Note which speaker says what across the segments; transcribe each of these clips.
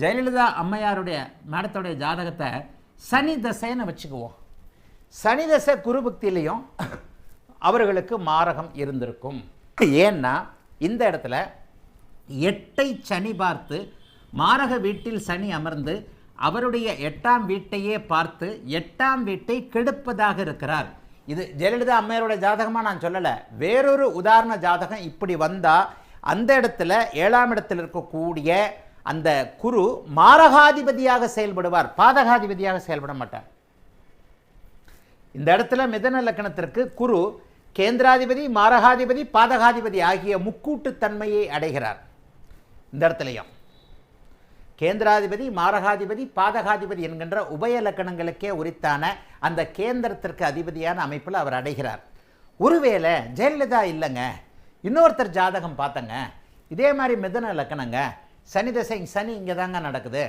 Speaker 1: ஜெயலலிதா அம்மையாருடைய மேடத்தோடைய ஜாதகத்தை சனி தசைன்னு வச்சுக்குவோம். சனி தசை குருபக்தியிலையும் அவர்களுக்கு மாரகம் இருந்திருக்கும். ஏன்னா இந்த இடத்துல எட்டை சனி பார்த்து மாரக வீட்டில் சனி அமர்ந்து அவருடைய எட்டாம் வீட்டையே பார்த்து எட்டாம் வீட்டை கெடுப்பதாக இருக்கிறார். இது ஜெயலலிதா அம்மையாரோட ஜாதகமாக நான் சொல்லலை. வேறொரு உதாரண ஜாதகம் இப்படி வந்தால் அந்த இடத்துல ஏழாம் இடத்தில் இருக்கக்கூடிய அந்த குரு மாரகாதிபதியாக செயல்படுவார். பாதகாதிபதியாக செயல்பட மாட்டார். இந்த இடத்துல மிதன லக்கணத்திற்கு குரு கேந்திராதிபதி மாரகாதிபதி பாதகாதிபதி ஆகிய முக்கூட்டுத்தன்மையை அடைகிறார். இந்த இடத்துலையும். கேந்திராதிபதி மாரகாதிபதி பாதகாதிபதி என்கின்ற உபய லக்கணங்களுக்கே உரித்தான அந்த கேந்திரத்திற்கு அதிபதியான அமைப்பில் அவர் அடைகிறார். ஒருவேளை ஜெயலலிதா இல்லைங்க. இன்னொருத்தர் ஜாதகம் பார்த்தங்க. இதே மாதிரி மிதன லக்கணங்க. சனி தசை சனி இங்கே தாங்க நடக்குது.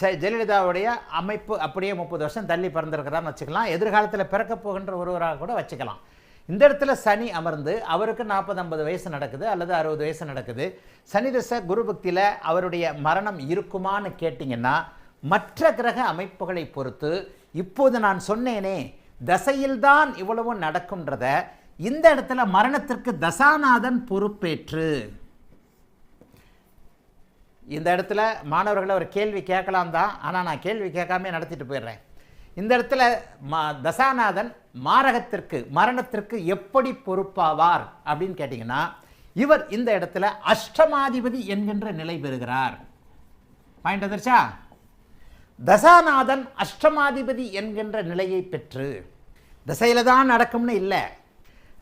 Speaker 1: ச ஜெயலலிதாவுடைய அமைப்பு அப்படியே முப்பது வருஷம் தள்ளி பிறந்திருக்கிறான்னு வச்சுக்கலாம். எதிர்காலத்தில் பிறக்கப் போகின்ற ஒருவராக கூட வச்சுக்கலாம். இந்த இடத்துல சனி அமர்ந்து அவருக்கு நாற்பது ஐம்பது வயசு நடக்குது அல்லது அறுபது வயசு நடக்குது. சனி தசை குரு பக்தியில் அவருடைய மரணம் இருக்குமான்னு கேட்டிங்கன்னா மற்ற கிரக அமைப்புகளை பொறுத்து இப்போது நான் சொன்னேனே தசையில்தான் இவ்வளவும் நடக்கும்ன்றத இந்த இடத்துல மரணத்திற்கு தசாநாதன் பொறுப்பேற்று. இந்த இடத்துல மாணவர்களை ஒரு கேள்வி கேட்கலாம் தான் ஆனால் நான் கேள்வி கேட்காம நடத்திட்டு போயிடுறேன். இந்த இடத்துல மா தசாநாதன் மாரகத்திற்கு மரணத்திற்கு எப்படி பொறுப்பாவார் அப்படின்னு கேட்டிங்கன்னா இவர் இந்த இடத்துல அஷ்டமாதிபதி என்கின்ற நிலை பெறுகிறார். பாயிண்ட் வந்துருச்சா? தசாநாதன் அஷ்டமாதிபதி என்கின்ற நிலையை பெற்று தசையில் தான் நடக்கும்னு இல்லை.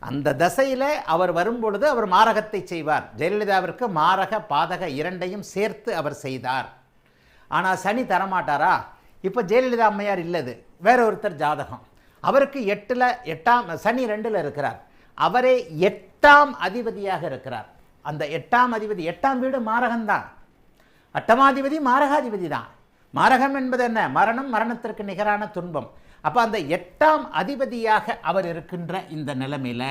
Speaker 1: அந்த தசையில் அவர் வரும்பொழுது அவர் மாரகத்தை செய்வார். ஜெயலலிதாவிற்கு மாரக பாதக இரண்டையும் சேர்த்து அவர் செய்தார். ஆனால் சனி தரமாட்டாரா? இப்போ ஜெயலலிதா அம்மையார் இல்லது. வேற ஒருத்தர் ஜாதகம். அவருக்கு எட்டில் எட்டாம் சனி ரெண்டில் இருக்கிறார். அவரே எட்டாம் அதிபதியாக இருக்கிறார். அந்த எட்டாம் அதிபதி எட்டாம் வீடு மாரகம்தான் அட்டமாதிபதி மாரகாதிபதி தான். மரகம் என்பது என்ன? மரணம் மரணத்திற்கு நிகரான துன்பம். அப்போ அந்த எட்டாம் அதிபதியாக அவர் இருக்கின்ற இந்த நிலைமையில்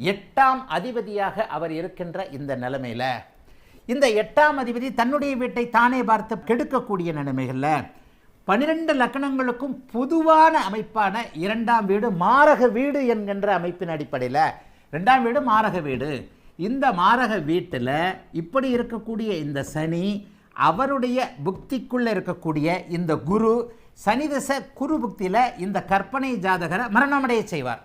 Speaker 1: எட்டாம் அதிபதியாக அவர் இருக்கின்ற இந்த நிலைமையில் இந்த எட்டாம் அதிபதி தன்னுடைய வீட்டை தானே பார்த்து கெடுக்கக்கூடிய நிலைமைகளில் பன்னிரெண்டு லக்கணங்களுக்கும் பொதுவான அமைப்பான இரண்டாம் வீடு மாரக வீடு என்கின்ற அமைப்பின் அடிப்படையில் ரெண்டாம் வீடு மாரக வீடு. இந்த மாரக வீட்டில் இப்படி இருக்கக்கூடிய இந்த சனி அவருடைய புக்திக்குள்ளே இருக்கக்கூடிய இந்த குரு சனிதச குரு புக்தியில் இந்த கற்பனை ஜாதகரை மரணமடைய செய்வார்.